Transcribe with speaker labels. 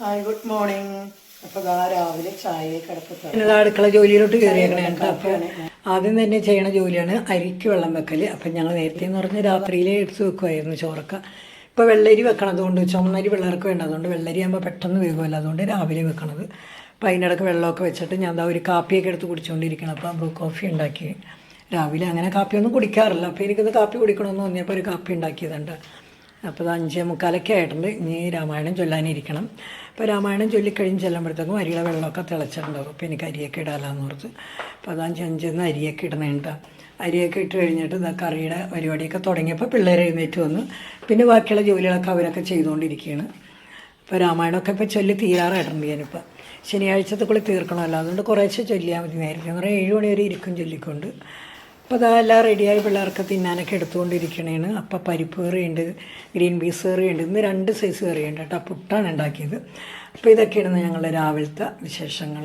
Speaker 1: Hi good morning അപ്പോൾ ഇതാ രാവിലെ ചായയെ
Speaker 2: കിടക്കുന്നത് അടുക്കള ജോലിയിലോട്ട് കയറിയാണ് അപ്പോൾ ആദ്യം തന്നെ ചെയ്യണ ജോലിയാണ് അരിക്ക് വെള്ളം വെക്കൽ അപ്പം ഞങ്ങൾ നേരത്തെ എന്ന് പറഞ്ഞാൽ രാത്രിയിലേ എടുത്ത് വെക്കുമായിരുന്നു ചോറൊക്കെ. ഇപ്പോൾ വെള്ളരി വെക്കണത് കൊണ്ട് ചുമന്നരി പിള്ളേർക്ക് വേണ്ട. അതുകൊണ്ട് വെള്ളരി ആകുമ്പോൾ പെട്ടെന്ന് വേകുമല്ലോ അതുകൊണ്ട് രാവിലെ വെക്കണത്. അപ്പോൾ അതിനിടക്ക് വെള്ളമൊക്കെ വെച്ചിട്ട് ഞാൻ എന്താ ഒരു കാപ്പിയൊക്കെ എടുത്ത് കുടിച്ചുകൊണ്ടിരിക്കണം അപ്പോൾ ബ്രൂ കോഫി ഉണ്ടാക്കി. രാവിലെ അങ്ങനെ കാപ്പിയൊന്നും കുടിക്കാറില്ല. അപ്പോൾ എനിക്കത് കാപ്പി കുടിക്കണമെന്ന് തോന്നിയപ്പോൾ ഒരു കാപ്പി ഉണ്ടാക്കിയതുണ്ട്. അപ്പോൾ അത് അഞ്ചേ മുക്കാലൊക്കെ ആയിട്ടുണ്ട്. ഇനി രാമായണം ചൊല്ലാനിരിക്കണം. അപ്പോൾ രാമായണം ചൊല്ലിക്കഴിഞ്ഞ് ചെല്ലുമ്പോഴത്തേക്കും അരിയുടെ വെള്ളമൊക്കെ തിളച്ചിട്ടുണ്ടാവും. അപ്പോൾ എനിക്ക് അരിയൊക്കെ ഇടാലാന്ന് ഓർത്ത്. അപ്പോൾ അത് അഞ്ച് അഞ്ചെന്ന് അരിയൊക്കെ ഇടണേണ്ട അരിയൊക്കെ ഇട്ട് കഴിഞ്ഞിട്ട് ഇതാ കറിയുടെ പരിപാടിയൊക്കെ തുടങ്ങിയപ്പോൾ പിള്ളേർ എഴുന്നേറ്റ് വന്നു പിന്നെ ബാക്കിയുള്ള ജോലികളൊക്കെ അവരൊക്കെ ചെയ്തുകൊണ്ടിരിക്കുകയാണ് ഇപ്പോൾ രാമായണമൊക്കെ ഇപ്പോൾ ചൊല്ലി തീരാറായിട്ടുണ്ട് ഞാനിപ്പോൾ ശനിയാഴ്ചത്തെ കൂടി തീർക്കണമല്ലോ അതുകൊണ്ട് കുറേശ്ശെ ചൊല്ലിയാൽ മതി. നേരത്തെ പറഞ്ഞാൽ ഏഴ് മണി വരെ ഇരിക്കും ചൊല്ലിക്കൊണ്ട്. അപ്പോൾ അതെല്ലാം റെഡിയായി പിള്ളേർക്ക് തിന്നാനൊക്കെ എടുത്തുകൊണ്ടിരിക്കണേണ്. അപ്പോൾ പരിപ്പ് കറിയുണ്ട് ഗ്രീൻ പീസ് കറിയുണ്ട്. ഇന്ന് രണ്ട് സൈസ് കറിയുണ്ട് കേട്ടോ. പുട്ടാണ് ഉണ്ടാക്കിയത്. അപ്പോൾ ഇതൊക്കെയാണ് ഞങ്ങളുടെ രാവിലത്തെ വിശേഷങ്ങൾ